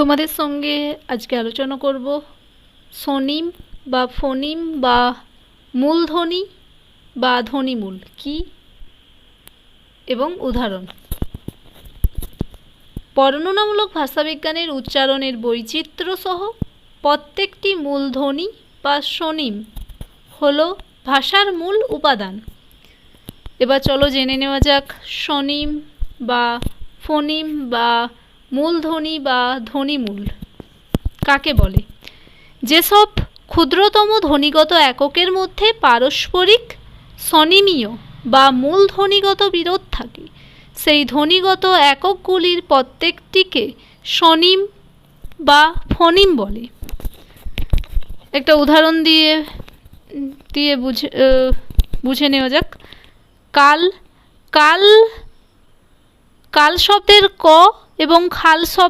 তোমাদের সঙ্গে আজকে আলোচনা করব স্বনিম বা ফনিম বা মূলধ্বনি বা ধ্বনিমূল, কি? এবং উদাহরণ। বর্ণনামূলক ভাষাবিজ্ঞানের উচ্চারণের বৈচিত্র্য সহ প্রত্যেকটি মূলধ্বনি বা স্বনিম হল ভাষার মূল উপাদান। এবার চলো জেনে নেওয়া যাক স্বনিম বা ফনিম বা মূলধ্বনি বা ধ্বনিমূল কাকে বলে? যেসব ক্ষুদ্রতম ধ্বনিগত এককের মধ্যে পারস্পরিক স্বনিমীয় বা মূলধ্বনিগত বিরোধ থাকে, সেই ধ্বনিগত এককগুলির প্রত্যেকটিকে স্বনিম বা ফনিম বলে। একটা উদাহরণ দিয়ে দিয়ে বুঝে বুঝে নেওয়া যাক। কাল কাল কাল শব্দের ক এবং খাল শব্দ